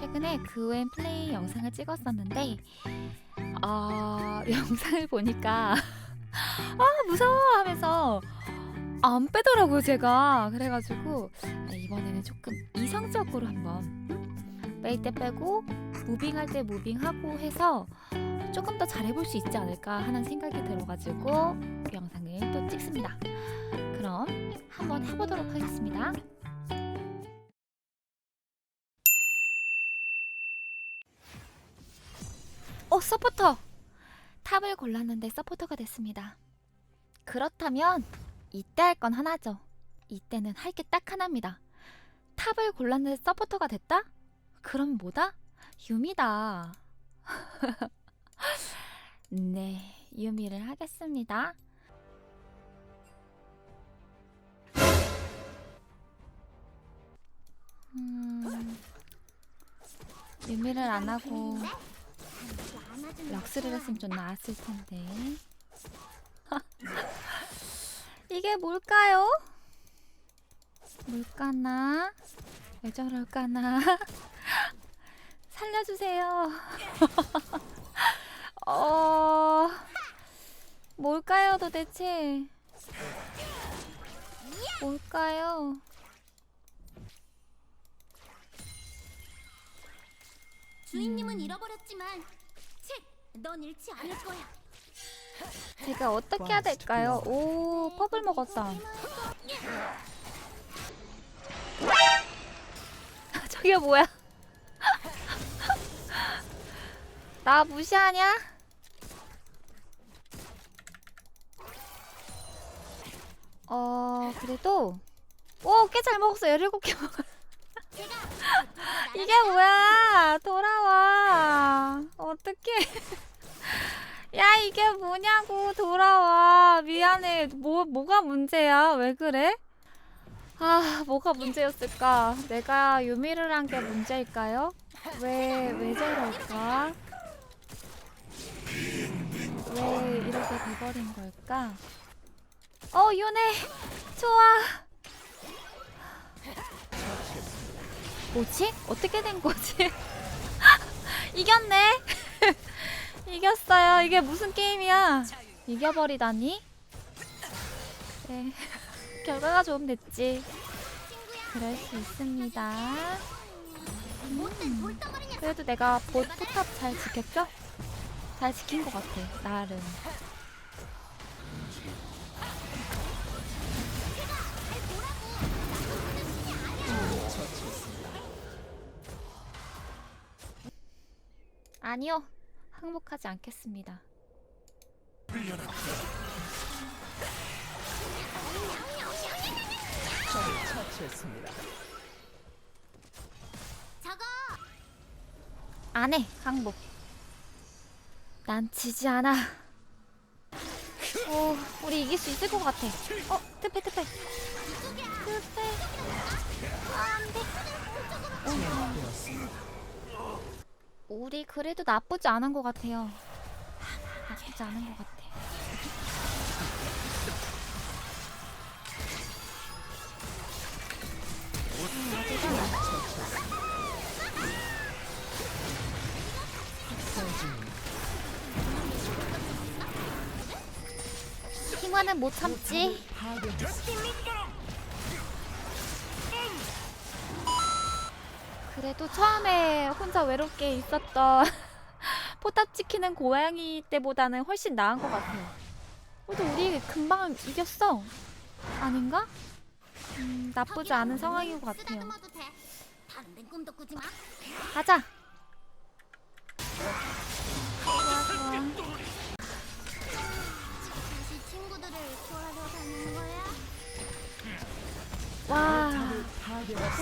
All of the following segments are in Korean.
최근에 그웬 플레이 영상을 찍었었는데 아 영상을 보니까 아 무서워 하면서 안 빼더라고요 제가. 그래가지고 아, 이번에는 조금 이성적으로 한번 음? 뺄때 빼고 무빙할 때 무빙하고 해서 조금 더 잘해볼 수 있지 않을까 하는 생각이 들어가지고 그 영상을 또 찍습니다. 그럼 한번 해보도록 하겠습니다 어 서포터. 탑을 골랐는데 서포터가 됐습니다. 그렇다면 이때 할 건 하나죠. 이때는 할 게 딱 하나입니다. 탑을 골랐는데 서포터가 됐다? 그럼 뭐다? 유미다. 네 유미를 하겠습니다. 음, 유미를 안 하고 럭스를 했으면 좀 나았을 텐데. 이게 뭘까요? 뭘까나? 왜 저럴까나? 살려주세요. 어, 뭘까요 도대체? 뭘까요? 주인님은 음. 잃어버렸지만 책, 넌 잃지 않을 거야. 제가 어떻게 해야 될까요? 오, 퍼블 먹었다. 저게 뭐야? 나 무시하냐? 어, 그래도 오, 꽤 잘 먹었어. 17개 먹었어. 이게 뭐야? 돌아와. 어떡해. 야, 이게 뭐냐고. 돌아와. 미안해. 뭐, 뭐가 문제야? 왜 그래? 아, 뭐가 문제였을까? 내가 유미를 한 게 문제일까요? 왜, 왜 저럴까? 왜 이렇게 돼버린 걸까? 어, 윤혜! 좋아! 뭐지? 어떻게 된 거지? 이겼네? 이겼어요. 이게 무슨 게임이야? 이겨버리다니? 네. 결과가 좀 됐지. 그럴 수 있습니다. 돌덩어리냐? 그래도 내가 보, 포탑 잘 지켰죠? 잘 지킨 것 같아, 나름. 아니요, 항복하지 않겠습니다. 저거 안 해, 항복. 난 지지 않아. 오, 우리 이길 수 있을 것 같아. 어, 트페, 트페. 트페. 안 돼. 어, 우리 그래도 나쁘지 않은 것 같아요. 나쁘지 않은 것 같아. 킹화는 못 참지. 그래도 처음에 혼자 외롭게 있었던 포탑 지키는 고양이 때보다는 훨씬 나은 것 같아요. 그래도 우리 금방 이겼어. 아닌가? 음, 나쁘지 않은 상황인 것 같아요. 가자. 좋아, 좋아.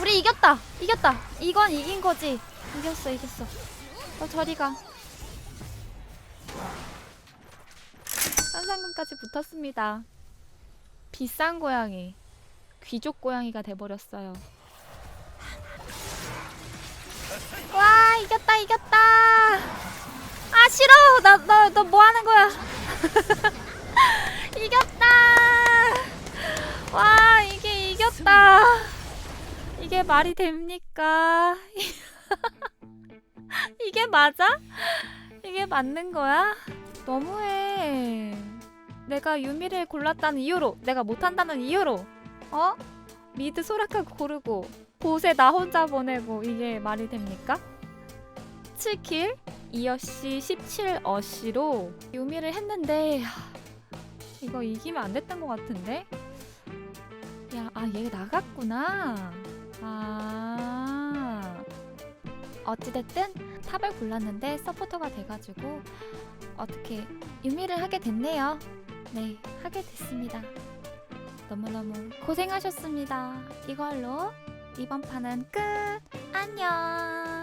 우리 이겼다. 이겼다. 이건 이긴 거지. 이겼어, 이겼어. 어, 저리 가. 현상금까지 붙었습니다. 비싼 고양이. 귀족 고양이가 돼버렸어요. 와, 이겼다, 이겼다. 아, 싫어. 나, 나, 너 뭐 하는 거야? 이겼다. 와, 이게. 이게 말이 됩니까? 맞아? 이게 맞는 거야? 너무해. 내가 유미를 골랐다는 이유로, 내가 못한다는 이유로, 어? 미드 소라카 고르고, 보세 나 혼자 보내고, 이게 말이 됩니까? 7킬, 2어시, 17어시로 유미를 했는데, 하, 이거 이기면 안 됐던 것 같은데? 야, 아, 얘 나갔구나. 아. 어찌됐든 탑을 골랐는데 서포터가 돼가지고 어떻게 유미를 하게 됐네요. 네, 하게 됐습니다. 너무너무 고생하셨습니다. 이걸로 이번 판은 끝. 안녕.